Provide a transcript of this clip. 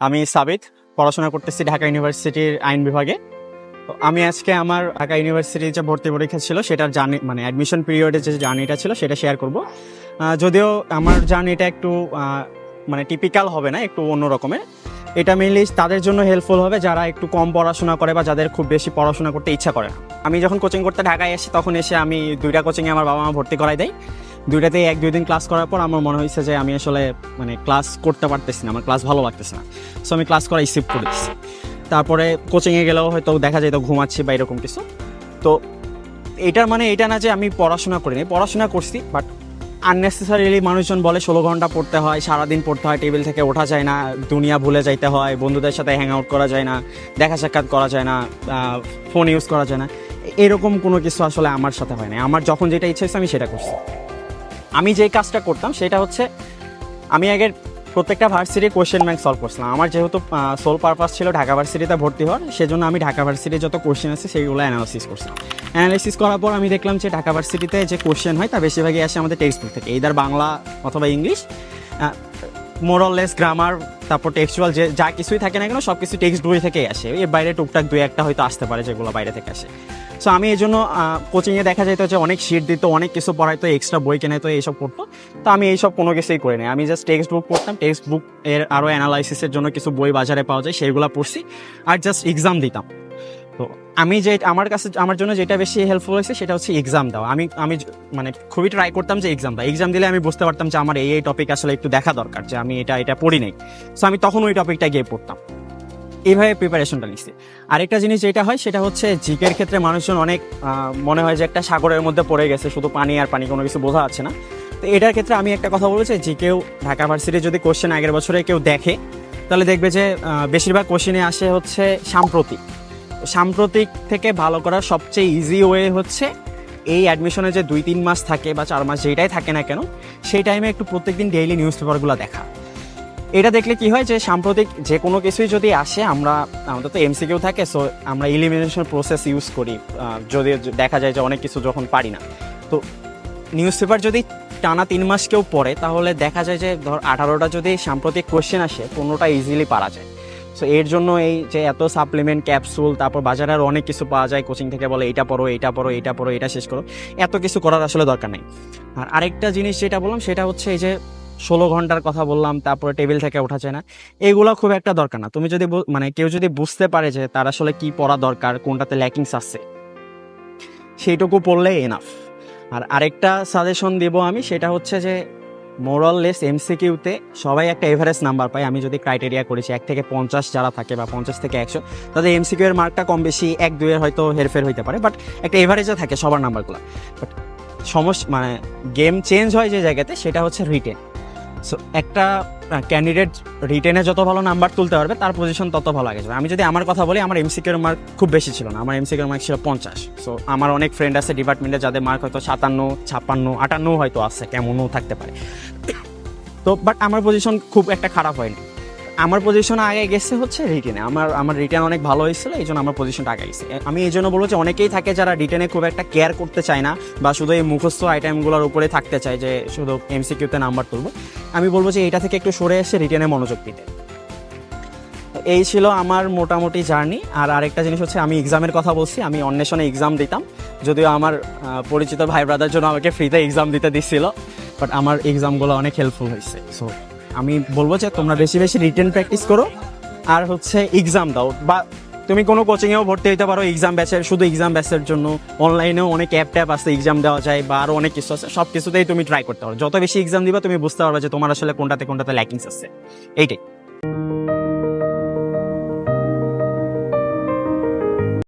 আমি সাবিত, পড়াশোনা করতেছি ঢাকা ইউনিভার্সিটির আইন বিভাগে। তো আমি আজকে আমার ঢাকা ইউনিভার্সিটির যে ভর্তি পরীক্ষা ছিল, সেটার জার্নি মানে অ্যাডমিশন পিরিয়ডে যে জার্নিটা ছিল, সেটা শেয়ার করব। যদিও আমার জার্নিটা একটু মানে টিপিক্যাল হবে না, একটু অন্য রকমের। এটা মেইনলি তাদের জন্য হেল্পফুল হবে যারা একটু কম পড়াশোনা করে বা যাদের খুব বেশি পড়াশোনা করতে ইচ্ছা করে আমি যখন কোচিং করতে ঢাকায় আসি তখন এসে আমি দুইটা কোচিংয়ে আমার বাবা মা ভর্তি করাই দেয়। দুইটাতেই এক, দুই দিন ক্লাস করার পর আমার মনে হয়েছে যে আমি আসলে মানে ক্লাস করতে পারতেছি না, আমার ক্লাস ভালো লাগতেছে না। সো আমি ক্লাস করাই শিফট করে দিচ্ছি তারপরে কোচিংয়ে গেলেও হয়তো দেখা যায় তো ঘুমাচ্ছি বা এরকম কিছু। তো এটার মানে এটা না যে আমি পড়াশোনা করিনি, পড়াশোনা করছি বাট আননেসেসারিলি মানুষজন বলে ষোলো ঘণ্টা পড়তে হয়, সারাদিন পড়তে হয় টেবিল থেকে ওঠা যায় না, দুনিয়া ভুলে যাইতে হয়, বন্ধুদের সাথে হ্যাং আউট করা যায় না, দেখা সাক্ষাৎ করা যায় না ফোন ইউজ করা যায় না। এরকম কোনো কিছু আসলে আমার সাথে হয় না আমার যখন যেটা ইচ্ছে হচ্ছে আমি সেটা করছি। আমি যে কাজটা করতাম সেটা হচ্ছে আমি আগের প্রত্যেকটা ভার্সিটির কোয়েশ্চেন ব্যাংক সলভ করছিলাম। আমার যেহেতু সোল পারপাস ছিল ঢাকা ভার্সিটিতে ভর্তি হওয়ার, সেজন্য আমি ঢাকা ভার্সিটির যত কোয়েশ্চেন আছে সেইগুলো অ্যানালাইসিস করছিলাম। অ্যানালাইসিস করার পর আমি দেখলাম যে ঢাকা ভার্সিটিতে যে কোয়েশ্চেন হয় তা বেশিরভাগই আসে আমাদের টেক্সট বুক থেকে এইদার বাংলা অথবা ইংলিশ। মোরলেস গ্রামার তারপর টেক্সচুয়াল যে, যা কিছুই থাকে না কেন সব কিছু টেক্সট বই থেকেই আসে। এর বাইরে টুকটাক দুই একটা হয়তো আসতে পারে, যেগুলো বাইরে থেকে আসে। সো আমি এই জন্য কোচিংয়ে দেখা যেত যে অনেক শিট দিত, অনেক কিছু পড়াইতো এক্সট্রা বই কেনে তো এইসব পড়তো। তো আমি এইসব কোনো কিছুই করি নাই। আমি জাস্ট টেক্সট বুক পড়তাম। টেক্সট বুক এর আরও অ্যানালাইসিসের জন্য কিছু বই বাজারে পাওয়া যায়, সেইগুলো পড়ছি আর জাস্ট এক্সাম দিতাম। তো আমি যে, আমার কাছে, আমার জন্য যেটা বেশি হেল্পফুল হয়েছে, সেটা হচ্ছে এক্সাম দেওয়া। আমি আমি মানে খুবই ট্রাই করতাম যে এক্সাম দেওয়া। এক্সাম দিলে আমি বুঝতে পারতাম যে আমার এই এই টপিক আসলে একটু দেখা দরকার, যে আমি এটা এটা পড়ি নাই। সো আমি তখন ওই টপিকটা গিয়ে পড়তাম। এইভাবে প্রিপারেশনটা নিচ্ছি আরেকটা জিনিস যেটা হয়, সেটা হচ্ছে জিকের ক্ষেত্রে মানুষজন অনেক মনে হয় যে একটা সাগরের মধ্যে পড়ে গেছে, শুধু পানি আর পানি কোনো কিছু বোঝা যাচ্ছে না। তো এটার ক্ষেত্রে আমি একটা কথা বলেছি যে কেউ ঢাকা ভার্সিটি যদি কোশ্চেন আগের বছরে কেউ দেখে, তাহলে দেখবে যে বেশিরভাগ কোশ্চেনে আসে হচ্ছে সাম্প্রতিক। সাম্প্রতিক থেকে ভালো করার সবচেয়ে ইজি ওয়ে হচ্ছে এই অ্যাডমিশনে যে দুই তিন মাস থাকে বা চার মাস যেটাই থাকে না কেন, সেই টাইমে একটু প্রত্যেকদিন ডেইলি নিউজ পেপারগুলো দেখা। এটা দেখলে কি হয় যে সাম্প্রতিক যে কোনো কিছুই যদি আসে, আমরা, আমাদের তো এমসিকিউ থাকে সো আমরা ইলিমিনেশন প্রসেস ইউজ করি যদি দেখা যায় যে অনেক কিছু যখন পারি না। তো নিউজ পেপার যদি টানা তিন মাস কেউ পড়ে, তাহলে দেখা যায় যে ধর আঠারোটা যদি সাম্প্রতিক কোশ্চেন আসে, পনেরোটা ইজিলি পারা যায়। সো এর জন্য এই যে এত সাপ্লিমেন্ট ক্যাপসুল তারপর বাজারে আরও অনেক কিছু পাওয়া যায় কোচিং থেকে বলে এটা পড়ো এটা পড়ো এটা পড়ো, এটা শেষ করো, এত কিছু করার আসলে দরকার নেই। আর আরেকটা জিনিস যেটা বললাম, সেটা হচ্ছে এই যে ষোলো ঘণ্টার কথা বললাম, তারপরে টেবিল থেকে ওঠা যায় না। এগুলো খুব একটা দরকার না। তুমি যদি মানে কেউ যদি বুঝতে পারে যে তার আসলে কি পড়া দরকার, কোনটাতে ল্যাকিংস আছে, সেইটুকু পড়লে এনাফ আর আরেকটা সাজেশন দিব আমি, সেটা হচ্ছে যে মোরাল লেস এমসিকিউতে সবাই একটা এভারেজ নাম্বার পায়। আমি যদি ক্রাইটেরিয়া করেছি এক থেকে পঞ্চাশ যারা থাকে বা পঞ্চাশ থেকে একশো, তাদের এমসিকিউ এর মার্কটা কম বেশি এক দুইয়ের হয়তো হেরফের হইতে পারে বাট একটা এভারেজে থাকে সবার নাম্বারগুলো বাট সমস্যা মানে গেম চেঞ্জ হয় যে জায়গাতে, সেটা হচ্ছে রিটেন সো একটা ক্যান্ডিডেট রিটেনে যত ভালো নাম্বার তুলতে পারবে, তার পজিশন তত ভালো আগে যাবে। আমি যদি আমার কথা বলি, আমার এমসিকিউর মার্ক খুব বেশি ছিল না। আমার এমসিকিউর মার্ক ছিল পঞ্চাশ। সো আমার অনেক ফ্রেন্ড আছে ডিপার্টমেন্টে যাদের মার্ক হয়তো সাতান্ন, ছাপ্পান্ন আটান্ন হয়তো আছে, কেমনও থাকতে পারে। তো বাট আমার পজিশন খুব একটা খারাপ হয়নি। আমার পজিশন আগে গেছে হচ্ছে রিটেনে আমার আমার রিটেন অনেক ভালো হয়েছিল, এই জন্য আমার পজিশনটা আগে গেছে। আমি এই জন্য বলব যে অনেকেই থাকে যারা রিটেনে খুব একটা কেয়ার করতে চায় না, বা শুধু এই মুখস্থ আইটেমগুলোর উপরে থাকতে চায় যে শুধু এমসিকিউতে নাম্বার তুলবো। আমি বলব যে এটা থেকে একটু সরে এসে রিটেনে মনোযোগ দিতে। এই ছিল আমার মোটামুটি জার্নি। আর আরেকটা জিনিস হচ্ছে আমি এক্সামের কথা বলছি, আমি অন্বেষণে এক্সাম দিতাম। যদিও আমার পরিচিত ভাই ব্রাদার জন্য আমাকে ফ্রিতে এক্সাম দিতে দিচ্ছিল বাট আমার এক্সামগুলো অনেক হেল্পফুল হয়েছে সো আমি বলব যে তোমরা বেশি বেশি রিটেন প্র্যাকটিস করো। আর হচ্ছে এক্সাম দাও। বা তুমি কোনো কোচিংয়েও ভর্তি হইতে পারো এক্সাম ব্যাচের শুধু এক্সাম ব্যাচের জন্য। অনলাইনেও অনেক অ্যাপ ট্যাপ আছে এক্সাম দেওয়া যায় বা আরও অনেক কিছু আছে। সব কিছুতেই তুমি ট্রাই করতে পারো। যত বেশি এক্সাম দিবা, তুমি বুঝতে পারবে যে তোমার আসলে কোনটাতে কোনটাতে ল্যাকিংস আছে। এইটাই।